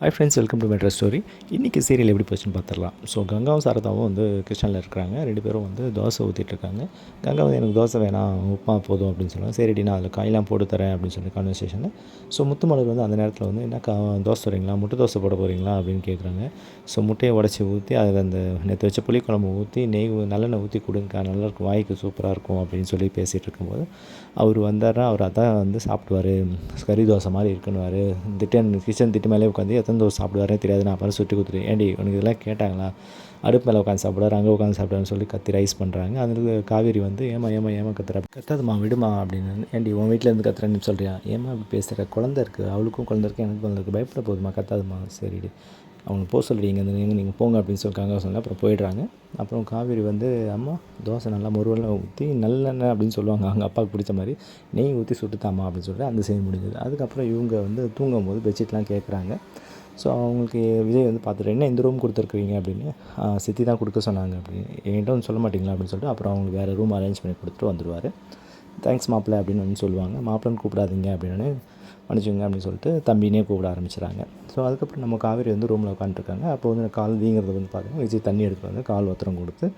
Hi friends welcome to Madras story இன்றைக்கி serial எப்படி போச்சுன்னு பார்த்துடலாம். ஸோ கங்காவும் சாரதாவும் வந்து கிருஷ்ணனில் இருக்கிறாங்க. ரெண்டு பேரும் வந்து தோசை ஊற்றிட்டுருக்காங்க கங்கா வந்து எனக்கு தோசை வேணாம் உப்புமா போதும் அப்படின்னு சொல்லுவாங்க சரிடி நான் அதில் காயெலாம் போட்டு தரேன் அப்படின்னு சொல்லி கான்வர்சேஷனில் ஸோ முத்துமலர் வந்து அந்த நேரத்தில் வந்து என்ன கா தோசை போடுறீங்களா முட்டை தோசை போட போகிறீங்களா அப்படின்னு கேட்குறாங்க ஸோ முட்டையை உடச்சி ஊற்றி அதில் அந்த நேற்று வச்ச புளிக்குழம்பு ஊற்றி நெய் நல்லெண்ணெய் ஊற்றி கொடுங்க நல்லா இருக்கும் வாய்க்கு சூப்பராக இருக்கும் அப்படின்னு சொல்லி பேசிகிட்டு இருக்கும்போது அவர் வந்தார்னா அவர் அதான் வந்து சாப்பிடுவார். கறி தோசை மாதிரி இருக்குன்னுவார். திட்டன் கிச்சன் திட்டு மேலே உட்காந்து எத்தனை தோசை சாப்பிடுவாரே தெரியாது. நான் அப்புறம் சுட்டி கொடுத்துட்டு ஏண்டி உனக்கு இதெல்லாம் கேட்டாங்களா? அடுப்பு மேலே உட்காந்து சாப்பிடுவார் அங்கே உட்காந்து சாப்பிடுவாருன்னு சொல்லி கத்தி ரைஸ் பண்ணுறாங்க அதில் காவேரி வந்து ஏமா ஏமா ஏமா கத்துற. கத்தாதுமா விடுமா அப்படின்னு ஏண்டி உன் வீட்டிலேருந்து கத்துறேன்னு சொல்கிறியா ஏமா இப்படி பேசுகிற குழந்தை இருக்குது அவளுக்கும் குழந்தை இருக்குது எனக்கு குழந்தை இருக்குது பயப்பட போதுமா கத்தாதுமா சரிடி. அவங்க போக சொல்லிடு இங்கே நீங்கள் போங்க அப்படின்னு சொல்லிருக்காங்க. சொன்னால் அப்புறம் போயிடுறாங்க. அப்புறம் காவேரி வந்து அம்மா தோசை நல்லா முருவெல்லாம் ஊற்றி நல்லெண்ணெய் அப்படின்னு சொல்லுவாங்க. அவங்க அப்பாவுக்கு பிடிச்ச மாதிரி நெய் ஊற்றி சுட்டுத்தாமா அப்படின்னு சொல்லிட்டு அந்த செய்ய முடிஞ்சது. அதுக்கப்புறம் இவங்க வந்து தூங்கும் போது பெட்ஷீட்லாம் கேட்குறாங்க ஸோ அவங்களுக்கு விஜய் வந்து பார்த்துட்டு என்ன இந்த ரூம் கொடுத்துருக்குறீங்க? அப்படின்னு சித்தி தான் கொடுக்க சொன்னாங்க அப்படின்னு என்கிட்ட வந்து சொல்ல மாட்டிங்களா? அப்படின்னு சொல்லிட்டு அப்புறம் அவங்களுக்கு வேறு ரூம் அரேஞ்ச் பண்ணி கொடுத்துட்டு வந்துடுவார் தேங்க்ஸ் மாப்பிள்ளை அப்படின்னு வந்து சொல்லுவாங்க. மாப்பிள்ளைன்னு கூப்பிடாதீங்க அப்படின்னு மன்னிச்சுங்க அப்படின்னு சொல்லிட்டு தம்பினே கூப்பிட ஆரம்பிச்சிடுறாங்க ஸோ அதுக்கப்புறம் நம்ம காவேரி வந்து ரூமில் உட்காந்துருக்காங்க அப்போ வந்து கால் வீங்கிறது வந்து பார்த்தீங்கன்னா விஜய் தண்ணி எடுத்து வந்து கால் ஒத்தரம் கொடுத்து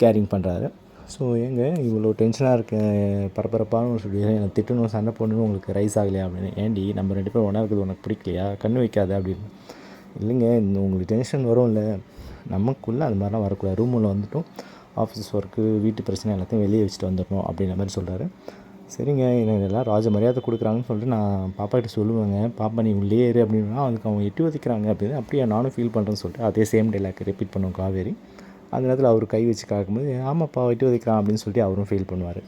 கேரிங் பண்ணுறாரு ஸோ ஏங்க இவ்வளோ டென்ஷனாக இருக்கேன் பரபரப்பான சொல்லி எனக்கு திட்டணும் சண்டை போடணும் உங்களுக்கு ரைஸ் ஆகலையா அப்படின்னு. ஏண்டி நம்ம ரெண்டு பேரும் ஒன்றா இருக்குது உனக்கு பிடிக்கலையா? கண்ணு வைக்காது அப்படின்னு. இல்லைங்க இந்த உங்களுக்கு டென்ஷன் வரும் இல்லை நமக்குள்ளே அது மாதிரிலாம் வரக்கூடாது. ரூமில் வந்துட்டும். ஆஃபீஸ் ஒர்க்கு வீட்டு பிரச்சனை எல்லாத்தையும் வெளியே வச்சுட்டு வந்துடணும் அப்படின்ற மாதிரி சொல்கிறாரு சரிங்க எனக்கு எல்லாம் ராஜ மரியாதை கொடுக்குறாங்கன்னு சொல்லிட்டு நான் பாப்பா கிட்ட சொல்லுவேங்க. பாப்பா நீ உள்ளே ஏறு அப்படின்னா அதுக்கு அவங்க எட்டி வதிக்கிறாங்க அப்படின்னு அப்படியே நானும் ஃபீல் பண்ணுறேன்னு சொல்லிட்டு அதே சேம் டைலாக் ரிப்பீட் பண்ணுவோம் காவேரி. அந்த நேரத்தில் அவர் கை வச்சு காக்கும்போது ஆமாப்பா எட்டி வதிக்கிறான் அப்படின்னு சொல்லிட்டு அவரும் ஃபீல் பண்ணுவார்.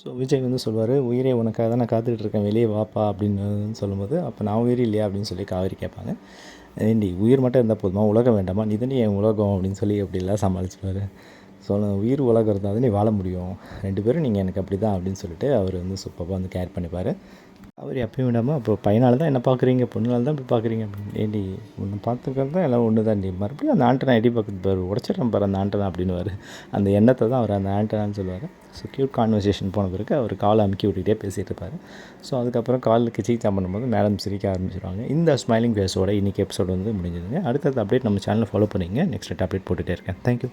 ஸோ விஜய் வந்து சொல்வார் உயிரே உனக்காக தான் நான் காத்துக்கிட்டு இருக்கேன். வெளியே வாப்பா அப்படின்னு சொல்லும்போது அப்போ நான் உயிர் இல்லையா? அப்படின்னு சொல்லி காவேரி கேட்பாங்க. ஏண்டி உயிர் மட்டும் இருந்தால் போதுமா? உலகம் வேண்டாமா? நீ தானே என் உலகம்? அப்படின்னு சொல்லி அப்படிலாம் சமாளிச்சுப்பார். சொல்ல உயிர் உலகம் இருந்தால் தான் நீ வாழ முடியும். ரெண்டு பேரும் நீங்கள் எனக்கு அப்படி தான் அப்படின்னு சொல்லிட்டு அவர் வந்து சூப்பராக வந்து கேர் பண்ணிப்பார். அவர் எப்பயும் விடாமல் அப்போ பையனால் தான் என்ன பார்க்குறீங்க பொண்ணுனால தான் இப்படி பார்க்குறீங்க அப்படின்னு ஏண்டி ஒன்று பார்த்துக்கிறது தான் எல்லாம் ஒன்று தான் மறுபடியும் அந்த ஆண்டனா எடி பார்க்குறது பாரு உடச்சிட்றேன் பாரு அந்த ஆண்டனா அப்படின்னுவார். அந்த எண்ணத்தை தான் அவர் அந்த ஆண்டனான்னு சொல்லுவார். ஸோ க்யூட் கான்வர்சேஷன் போன பிறகு அவர் காலை அமுக்கி விட்டுக்கிட்டே பேசிகிட்டு இருப்பார். ஸோ அதுக்கப்புறம் காலில் கிச்சிச்சா பண்ணும்போது மேடம் சிரிக்க ஆரம்பிச்சிருவாங்க. இந்த ஸ்மைலிங் ஃபேஸோட இன்றைக்கி எபிசோட் வந்து முடிஞ்சதுங்க. அடுத்தது அப்டேட் நம்ம சேனலை ஃபாலோ பண்ணிங்க நெக்ஸ்ட் அப்டேட் போட்டுகிட்டே இருக்கேன். தேங்க்யூ